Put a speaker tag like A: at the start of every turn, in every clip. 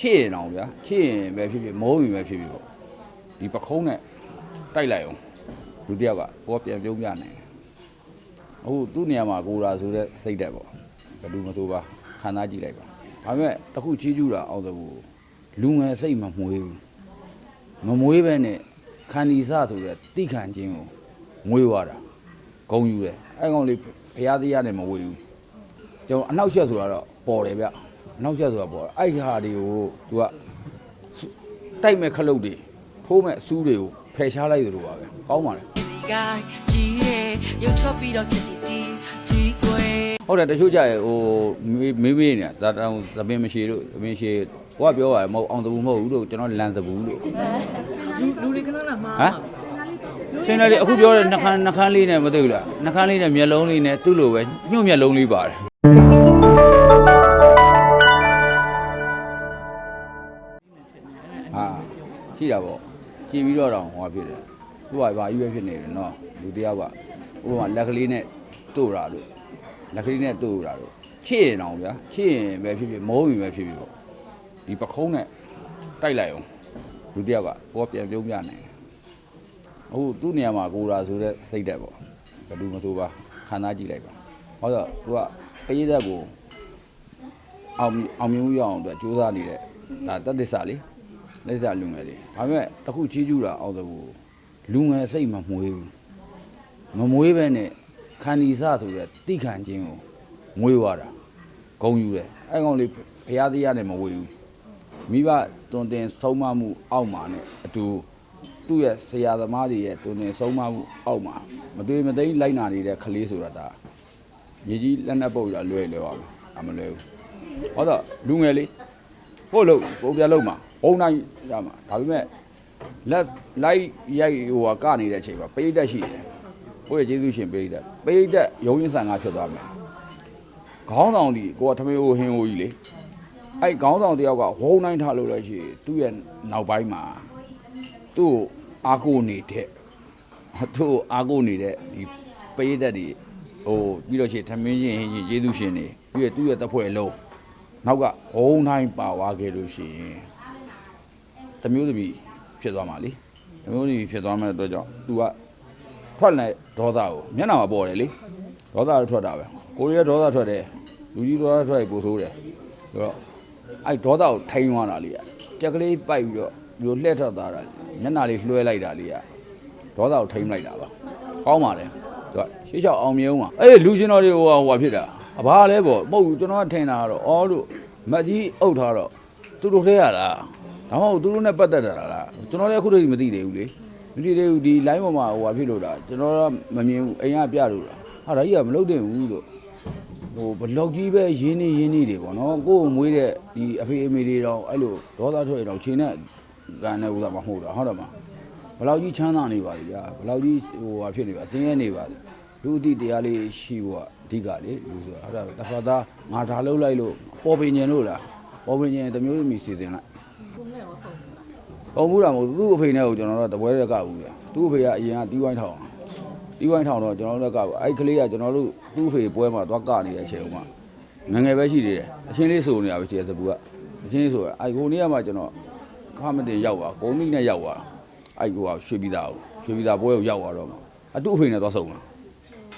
A: ချစ်ရင်တော့ဗျာချစ်ရင်ပဲဖြစ်ဖြစ်မိုးရင်ပဲဖြစ်ဖြစ်ပေါ့ဒီပခုံးနဲ့တိုက်လိုက်အောင်လူတစ်ယောက်ကကိုကပြန်ပြုံးပြနိုင်တယ်အခုသူ့နေရာမှာကိုရာဆိုတဲ့စိတ်တက်ပေါ့ဘယ်သူမဆိုပါခံစားကြည့်လိုက်ပါဒါပေမဲ့တစ်ခုချီးကျူးတာအောင်သဘူလူငယ်စိတ်မမွေးဘူးမမွေးပဲနဲ့ခန္ဒီစဆိုတဲ့တိခံခြင်းကိုမွေးသွားတာဂုံယူတယ်အဲကောင်လေး ဘုရားတရားနဲ့မဝေဘူးကျွန်တော်အနောက်ရှက်ဆိုတာတော့ပေါ်တယ်ဗျအနောက်ရှက်ဆိုတာပေါ်တယ်အဲ့ဟာတွေကိုသူကတိုက်မဲ့ခလုတ်တွေထိုးမဲ့အစူးတွေကိုဖယ်ရှားလိုက်သလိုပါပဲကောင်းပါလေ
B: ကကြီးရဲ့ရုပ်ချပြီးတော့ဖြစ်တီတီကြီးကွယ်
A: ဟုတ်တယ်တချို့ကြရဲ့ဟိုမေးမေးမေးနေတာဇာတောင်သပင်မရှိလို့သပင်ရှိကိုကပြောပါတယ်မဟုတ်အောင်တဘူးမဟုတ်ဘူးလို့ကျွန်တော်လန်သဘူးလို့
C: လူလူတွေခဏလာမှာ
A: ဟမ် စင်တယ်လေအခုပြောတဲ့နှခမ်းနှခမ်းလေးနဲ့မသိဘူးလားနှခမ်းလေးနဲ့မျက်လုံးလေးနဲ့သူ့လိုပဲညှို့မျက်လုံးလေးပါတယ်ဟာရှိတာပေါ့ကြည်ပြီးတော့တော့ဟောဖြစ်တယ်သူကဘာကြီးပဲဖြစ်နေတယ်နော်လူတယောက်ကဥပမာလက်ကလေးနဲ့တို့တာလို့လက်ကလေးနဲ့တို့တာလို့ချစ်ရင်တော့ဗျာချစ်ရင်ပဲဖြစ်ဖြစ်မိုးရင်ပဲဖြစ်ဖြစ်ပေါ့ဒီပခုံးနဲ့တိုက်လိုက်အောင်လူတယောက်ကကိုကပြန်ပြုံးပြနိုင်တယ် အခုသူ့နေရာမှာကိုရာဆိုတဲ့စိတ်တက်ပေါ့ဘယ်သူမဆိုပါခံစားကြည့်လိုက်ပါဟောတော့သူကပရိသတ်ကိုအောင်မြင်အောင်မြင်မှုရအောင်အတွက်ကြိုးစားနေတဲ့ဒါတတ်သစ္စာလေလက်စာလူငယ်လေးဒါပေမဲ့တစ်ခုချီးကျူးတာအောင်တဲ့ဘူးလူငယ်စိတ်မမွေးဘူးမမွေးပဲနဲ့ခန္ဒီစဆိုတဲ့တိခံခြင်းကိုမွေးသွားတာဂုံယူတယ်အဲကောင်လေးဘုရားတရားနဲ့မဝေဘူးမိဘတွင်တင်ဆုံးမမှုအောက်မှာနဲ့အတူ သူ့ရဲ့ဆရာသမားတွေရဲ့တုန်နေဆုံးမမှုအောက်မှာမသွေမသိမ်းလိုက်နာနေတဲ့ကလေးဆိုတာဒါမြေကြီးလက်နက်ပုတ်ရလွယ်လွယ်ပါမယ်အမလွယ်ဘူးဟောတော့လူငယ်လေးကို့လို့ကိုပြလုံးမှာဘုံတိုင်းရမှာဒါပေမဲ့လက်လိုက်ရိုက်ဟိုကကနေတဲ့အချိန်မှာပိဋကတ်ရှိတယ်ကိုယ့်ရဲ့ကျေးဇူးရှင်ပိဋကတ်ပိဋကတ်ရုံရင်းဆန်ကဖြစ်သွားမယ်ခေါင်းဆောင်ဒီကိုကထမင်းဟိုဟင်းဟိုကြီးလေအဲ့ခေါင်းဆောင်တယောက်ကဝုံတိုင်းထားလို့လည်းရှိရင်သူ့ရဲ့နောက်ပိုင်းမှာ သူ့ကိုအားကိုနေတဲ့သူ့ကိုအားကိုနေတဲ့ဒီပရိသတ်တွေဟိုပြီးတော့ရှိရင်ထမင်းရှင်ဟင်းရှင်ကျေးဇူးရှင်တွေပြီးရသူ့ရဲ့တပ်ဖွဲ့လုံးနောက်ကဘုံတိုင်းပါသွားခဲ့လို့ရှိရင်တမျိုးသမီးဖြစ်သွားမှာလေတမျိုးသမီးဖြစ်သွားမဲ့အတွက်ကြောင့် तू ကထွက်လိုက်ဒေါသကိုမျက်နှာမှာပေါ်တယ်လေဒေါသတော့ထွက်တာပဲကိုရီးယားဒေါသထွက်တယ်လူကြီးဒေါသထွက်ရင်ပိုဆိုးတယ်ဆိုတော့အဲ့ဒေါသကိုထိန်းသွားတာလေကြက်ကလေးပိုက်ပြီးတော့ ဒီလိုလှည့်ထွက်သွားတာမျက်နှာလေးလွှဲလိုက်တာလေးကဒေါသကိုထိန်းလိုက်တာပါကောင်းပါလေသူကရှေ့လျှောက်အောင်မြင်အောင်ပါအေးလူရှင်တော်တွေဟိုဟိုဖြစ်တာအဘာလဲပေါ့မဟုတ်ဘူးကျွန်တော်ကထင်တာကတော့အော်လို့မက်ကြီးအုပ်ထားတော့သူတို့ထဲရလားဒါမှမဟုတ်သူတို့နဲ့ပတ်သက်တာလားကျွန်တော်လည်းအခုတည်းမသိသေးဘူးလေမသိသေးဘူးဒီ line ပေါ်မှာဟိုဟာဖြစ်လို့လားကျွန်တော်ကမမြင်ဘူးအိမ်ကပြလို့လားဟာဒါကြီးကမလုပ်တင်ဘူးလို့ဟိုဘလောက်ကြီးပဲရင်းနေရင်းနေတွေပေါ့နော်ကိုယ်ကိုမွေးတဲ့ဒီအဖေအမေတွေတော့အဲ့လိုဒေါသထွက်ရတော့ချိန်နဲ့ ကန်နေဥသာမဟုတ်တာဟုတ်တယ်မဘလောက်ကြီးချမ်းသာနေပါလိဗျာဘလောက်ကြီးဟိုဟာဖြစ်နေပါအတင်းရဲနေပါလိလူအတိတရားလေးရှိဖို့အဓိကလေလူဆိုတာအဲ့ဒါတစ်ဖက်သားငါဒါလှုပ်လိုက်လို့ပေါ်ပင်ញင်လို့လားပေါ်ပင်ញင်တစ်မျိုးသမီးစီစဉ်လိုက်ပုံမှုတာမဟုတ်သူ့အဖေနဲ့ကိုကျွန်တော်တို့တပွဲရကဘူးဗျာသူ့အဖေကအရင်ကတီးဝိုင်းထောင်တီးဝိုင်းထောင်တော့ကျွန်တော်တို့ကအဲ့ကလေးကကျွန်တော်တို့သူ့အဖေပွဲမှာသွားကနေတဲ့အချိန်မှာငယ်ငယ်ပဲရှိသေးတယ်အချင်းလေးဆိုနေတာပဲရှိတယ်စပူကအချင်းလေးဆိုတာအိုက်ကိုနေ့ကမှကျွန်တော် ခမတင်ရောက်သွားဂုံမိနဲ့ရောက်သွားအိုက်ကိုကရွှေပြည်သားကိုရွှေပြည်သားပွဲကိုရောက်သွားတော့မှအတူအဖေနဲ့သွားဆုံတာ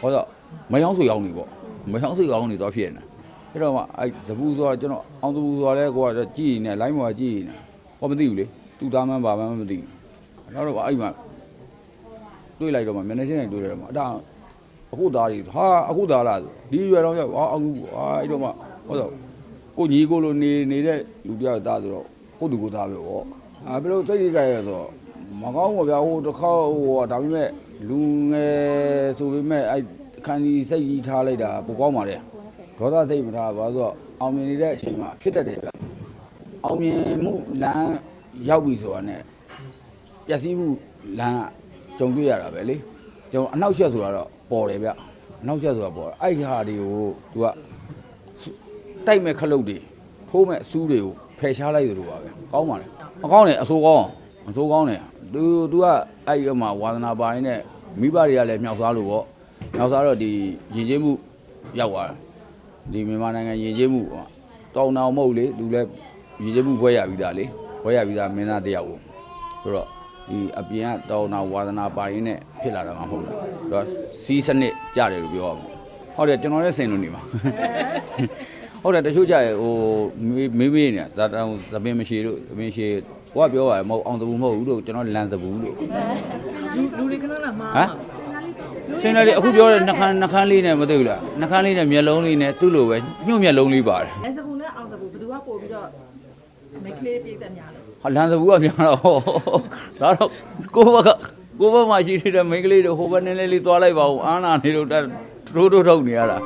A: ဟောတော့မယောင်းဆွေကောင်းနေပေါ့မယောင်းဆွေကောင်းနေတော့ဖြစ်နေတာအဲ့တော့မှအိုက်စပူဆိုတာကျွန်တော်အောင်စပူဆိုတာလဲကိုကကြည်နေလိုင်းမော်ကြည်နေဟောမသိဘူးလေသူ့သားမှန်းဘာမှန်းမသိဘူးနောက်တော့အဲ့မှာတွေးလိုက်တော့မှမျက်နှာချင်းနဲ့တွေးလိုက်တော့မှအဲ့ဒါအခုသားကြီးဟာအခုသားလားဆိုဒီရွယ်တော့ရောက်ဟာအခုဟာအဲ့တော့မှဟောတော့ကိုညီကိုလိုနေနေတဲ့လူတယောက်သားဆိုတော့ ကိုတူကိုသားပဲဗောအာဘယ်လိုစိတ်ကြီးကြရဲဆိုတော့မကောင်းဘူးဗျာဟိုတစ်ခါဟိုဒါပေမဲ့လူငယ်ဆိုပေမဲ့အဲ့ခန္ဒီစိတ်ကြီးထားလိုက်တာပိုကောင်းပါလေဒေါသစိတ်မထားပါဆိုတော့အောင်မြင်နေတဲ့အချိန်မှာဖြစ်တတ်တယ်ဗျအောင်မြင်မှုလမ်းရောက်ပြီဆိုတာ ਨੇ ပျက်စီးမှုလမ်းကကြုံတွေ့ရတာပဲလေကျွန်တော်အနောက်ရှက်ဆိုတာတော့ပေါ်တယ်ဗျအနောက်ရှက်ဆိုတာပေါ်တယ်အဲ့ဟာတွေကို तू ကတိုက်မဲ့ခလုတ်တွေထိုးမဲ့အစူးတွေကို ဖယ်ရှားလိုက်သလိုပါပဲကောင်းပါလေအကောင်းတယ်အဆိုးကောင်းအဆိုးကောင်းတယ် तू तू ကအဲ့ဒီမှာဝါသနာပိုင်းနဲ့မိဘတွေကလည်းမြောက်စားလို့ပေါ့မြောက်စားတော့ဒီယဉ်ကျေးမှုရောက်သွားတယ်ဒီမြန်မာနိုင်ငံယဉ်ကျေးမှုပေါ့တောင်းတောင်မဟုတ်လေသူလည်းယဉ်ကျေးမှုဘွဲရပြီးသားလေဘွဲရပြီးသားမင်းသားတစ်ယောက်ကိုဆိုတော့ဒီအပြင်ကတောင်းတောင်ဝါသနာပါရင်းနဲ့ဖြစ်လာတာမှမဟုတ်လားဆိုတော့စီးစနစ်ကြတယ်လို့ပြောရမှာဟုတ်တယ်ကျွန်တော်လည်းစင်လို့နေမှာ ဟုတ်တယ်တချို့ကြရဟိုမေးမေးမေးနေဇာတောင်သပင်မရှိလို့သပင်ရှိဟိုကပြောရတယ်မဟုတ်အောင်သဘူးမဟုတ်ဘူးလို့ကျွန်တော်လန်သဘူးလို့
C: လူလူတွေခဏခဏမှား
A: ဟမ်ချိန်လိုက်လေအခုပြောတဲ့နှခမ်းနှခမ်းလေးနဲ့မသိဘူးလားနှခမ်းလေးနဲ့မျက်လုံးလေးနဲ့သူ့လိုပဲညှို့မျက်လုံးလေးပါတယ်
D: အဲစကူနဲ့အောင်စကူဘယ်သူကပို့ပြီးတော့မိတ်ကလေးပြည့်တဲ့များလဲ
A: ဟာလန်သဘူးကပြန်တော့ဟောဒါတော့ကိုဘကကိုဘမှာရှိနေတဲ့မိန်းကလေးတွေဟိုဘက်နည်းနည်းလေးသွားလိုက်ပါဦးအာနာနေလို့တက်ထိုးထိုးထုတ်နေရတာ